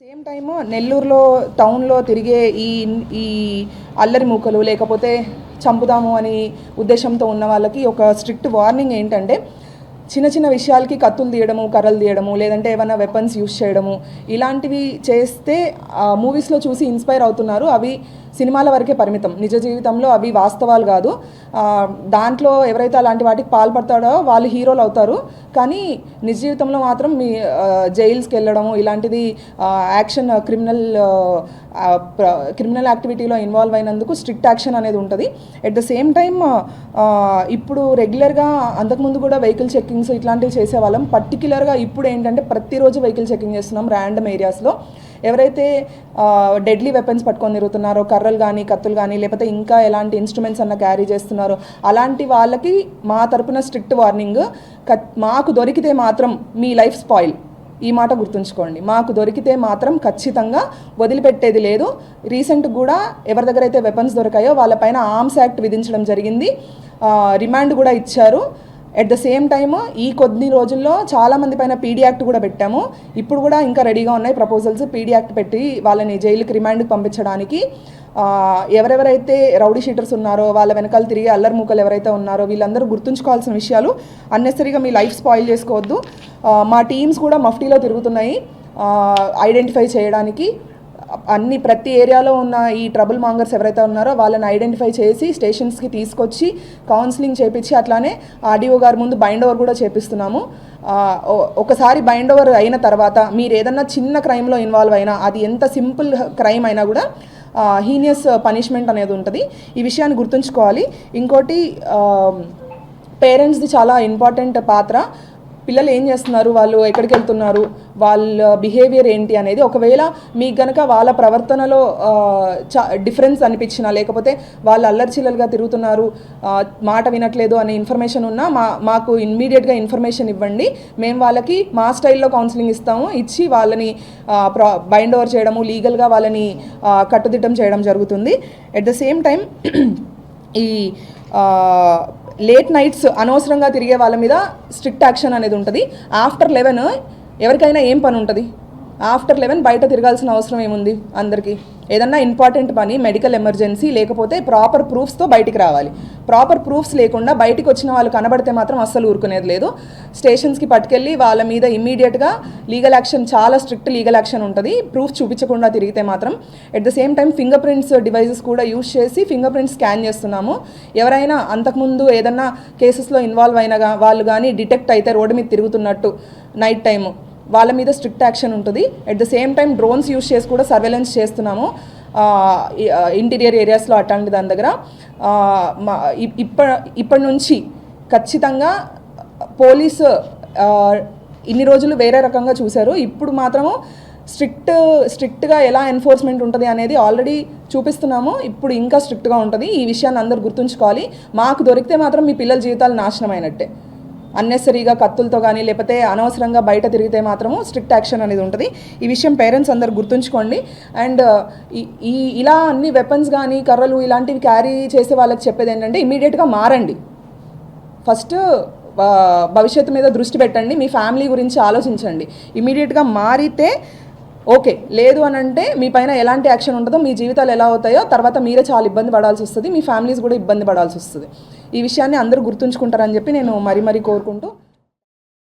Same time నెల్లూరులో టౌన్లో తిరిగే ఈ ఈ అల్లరి మూకలు లేకపోతే చంపుదాము అని ఉద్దేశంతో ఉన్న వాళ్ళకి ఒక స్ట్రిక్ట్ వార్నింగ్ ఏంటంటే చిన్న చిన్న విషయాలకి కత్తులు తీయడము కర్రలు తీయడము లేదంటే ఏమైనా వెపన్స్ యూస్ చేయడము ఇలాంటివి చేస్తే మూవీస్లో చూసి ఇన్స్పైర్ అవుతున్నారు. అవి సినిమాల వరకే పరిమితం. నిజ జీవితంలో అవి వాస్తవాలు కాదు. దాంట్లో ఎవరైతే అలాంటి వాటికి పాల్పడతాడో వాళ్ళు హీరోలు అవుతారు. కానీ నిజ జీవితంలో మాత్రం మీ జైల్స్కి వెళ్ళడము ఇలాంటిది యాక్షన్ క్రిమినల్ క్రిమినల్ యాక్టివిటీలో ఇన్వాల్వ్ అయినందుకు స్ట్రిక్ట్ యాక్షన్ అనేది ఉంటుంది. ఎట్ ద సేమ్ టైమ్ ఇప్పుడు రెగ్యులర్గా అంతకుముందు కూడా వెహికల్ చెక్కింగ్స్ ఇట్లాంటివి చేసేవాళ్ళం. పర్టికులర్గా ఇప్పుడు ఏంటంటే ప్రతిరోజు వెహికల్ చెక్కింగ్ చేస్తున్నాం ర్యాండమ్ ఏరియాస్లో ఎవరైతే డెడ్లీ వెపన్స్ పట్టుకొని తిరుగుతున్నారో కర్రలు కానీ కత్తులు కానీ లేకపోతే ఇంకా ఎలాంటి ఇన్స్ట్రుమెంట్స్ అన్న క్యారీ చేస్తున్నారో అలాంటి వాళ్ళకి మా తరపున స్ట్రిక్ట్ వార్నింగ్ మాకు దొరికితే మాత్రం మీ లైఫ్ స్పాయిల్ ఈ మాట గుర్తుంచుకోండి. మాకు దొరికితే మాత్రం ఖచ్చితంగా వదిలిపెట్టేది లేదు. రీసెంట్ కూడా ఎవరి దగ్గర అయితే వెపన్స్ దొరికాయో వాళ్ళపైన ఆర్మ్స్ యాక్ట్ విధించడం జరిగింది. రిమాండ్ కూడా ఇచ్చారు. ఎట్ ద సేమ్ టైమ్ ఈ కొద్ది రోజుల్లో చాలామంది పైన పీడీ యాక్ట్ కూడా పెట్టాము. ఇప్పుడు కూడా ఇంకా రెడీగా ఉన్నాయి. ప్రపోజల్స్ పీడీ యాక్ట్ పెట్టి వాళ్ళని జైలుకి రిమాండ్కి పంపించడానికి. ఎవరెవరైతే రౌడీ షీటర్స్ ఉన్నారో వాళ్ళ వెనకాల తిరిగి అల్లరి మూకలు ఎవరైతే ఉన్నారో వీళ్ళందరూ గుర్తుంచుకోవాల్సిన విషయాలు అన్నెసరీగా మీ లైఫ్ స్పాయిల్ చేసుకోవద్దు. మా టీమ్స్ కూడా మఫ్టీలో తిరుగుతున్నాయి. ఐడెంటిఫై చేయడానికి అన్ని ప్రతి ఏరియాలో ఉన్న ఈ ట్రబుల్ మాంగర్స్ ఎవరైతే ఉన్నారో వాళ్ళని ఐడెంటిఫై చేసి స్టేషన్స్కి తీసుకొచ్చి కౌన్సిలింగ్ చేపించి అట్లానే ఆర్డీఓ గారి ముందు బైండ్ ఓవర్ కూడా చేపిస్తున్నాము. ఒకసారి బైండ్ ఓవర్ అయిన తర్వాత మీరు ఏదన్నా చిన్న క్రైమ్లో ఇన్వాల్వ్ అయినా అది ఎంత సింపుల్ క్రైమ్ అయినా కూడా హీనియస్ పనిష్మెంట్ అనేది ఉంటుంది. ఈ విషయాన్ని గుర్తుంచుకోవాలి. ఇంకోటి పేరెంట్స్ది చాలా ఇంపార్టెంట్ పాత్ర. పిల్లలు ఏం చేస్తున్నారు? వాళ్ళు ఎక్కడికి వెళ్తున్నారు? వాళ్ళ బిహేవియర్ ఏంటి అనేది ఒకవేళ మీకు గనక వాళ్ళ ప్రవర్తనలో చా డిఫరెన్స్ అనిపించినా లేకపోతే వాళ్ళు అల్లర్చిల్లలుగా తిరుగుతున్నారు మాట వినట్లేదు అనే ఇన్ఫర్మేషన్ ఉన్నా మా మాకు ఇమ్మీడియట్గా ఇన్ఫర్మేషన్ ఇవ్వండి. మేము వాళ్ళకి మా స్టైల్లో కౌన్సిలింగ్ ఇస్తాము. ఇచ్చి వాళ్ళని ప్రా బైండ్ ఓవర్ చేయడము లీగల్గా వాళ్ళని కట్టుదిట్టం చేయడం జరుగుతుంది. ఎట్ ద సేమ్ టైం ఈ లేట్ నైట్స్ అనవసరంగా తిరిగే వాళ్ళ మీద స్ట్రిక్ట్ యాక్షన్ అనేది ఉంటుంది. ఆఫ్టర్ లెవెన్ ఎవరికైనా ఏం పని ఉంటుంది? ఆఫ్టర్ లెవెన్ బయట తిరగాల్సిన అవసరం ఏముంది అందరికీ? ఏదన్నా ఇంపార్టెంట్ పని మెడికల్ ఎమర్జెన్సీ లేకపోతే ప్రాపర్ ప్రూఫ్స్తో బయటికి రావాలి. ప్రాపర్ ప్రూఫ్స్ లేకుండా బయటికి వచ్చిన వాళ్ళు కనబడితే మాత్రం అస్సలు ఊరుకునేది లేదు. స్టేషన్స్కి పట్టుకెళ్ళి వాళ్ళ మీద ఇమీడియట్గా లీగల్ యాక్షన్ చాలా స్ట్రిక్ట్ లీగల్ యాక్షన్ ఉంటుంది. ప్రూఫ్ చూపించకుండా తిరిగితే మాత్రం. At the same time fingerprints devices కూడా యూజ్ చేసి ఫింగర్ ప్రింట్స్ స్కాన్ చేస్తున్నాము. ఎవరైనా అంతకుముందు ఏదన్నా కేసెస్లో ఇన్వాల్వ్ అయినగా వాళ్ళు కానీ డిటెక్ట్ అయితే రోడ్డు మీద తిరుగుతున్నట్టు నైట్ టైము వాళ్ళ మీద స్ట్రిక్ట్ యాక్షన్ ఉంటుంది. At the same time drones use చేసి కూడా సర్వేలెన్స్ చేస్తున్నాము. ఇంటీరియర్ ఏరియాస్లో అట్లాంటి దాని దగ్గర. మా ఇప్- ఇప్ప ఇప్పటి నుంచి ఖచ్చితంగా పోలీసు ఇన్ని రోజులు వేరే రకంగా చూశారు. ఇప్పుడు మాత్రము స్ట్రిక్ట్ స్ట్రిక్ట్గా ఎలా ఎన్ఫోర్స్మెంట్ ఉంటుంది అనేది ఆల్రెడీ చూపిస్తున్నాము. ఇప్పుడు ఇంకా స్ట్రిక్ట్గా ఉంటుంది. ఈ విషయాన్ని అందరూ గుర్తుంచుకోవాలి. మాకు దొరికితే మాత్రం మీ పిల్లల జీవితాలు నాశనం అయినట్టే అన్నెసరీగా కత్తులతో కానీ లేకపోతే అనవసరంగా బయట తిరిగితే మాత్రము స్ట్రిక్ట్ యాక్షన్ అనేది ఉంటుంది. ఈ విషయం పేరెంట్స్ అందరు గుర్తుంచుకోండి. అండ్ ఈ ఇలా అన్ని వెపన్స్ కానీ కర్రలు ఇలాంటివి క్యారీ చేసే వాళ్ళకి చెప్పేది ఏంటంటే ఇమీడియట్గా మారండి. ఫస్ట్ భవిష్యత్తు మీద దృష్టి పెట్టండి. మీ ఫ్యామిలీ గురించి ఆలోచించండి. ఇమీడియట్గా మారితే ఓకే. లేదు అని అంటే మీ పైన ఎలాంటి యాక్షన్ ఉంటుందో మీ జీవితాలు ఎలా అవుతాయో తర్వాత మీరే చాలా ఇబ్బంది పడాల్సి వస్తుంది. మీ ఫ్యామిలీస్ కూడా ఇబ్బంది పడాల్సి వస్తుంది. ఈ విషయాన్ని అందరూ గుర్తుంచుకుంటారని చెప్పి నేను మరీ మరీ కోరుకుంటూ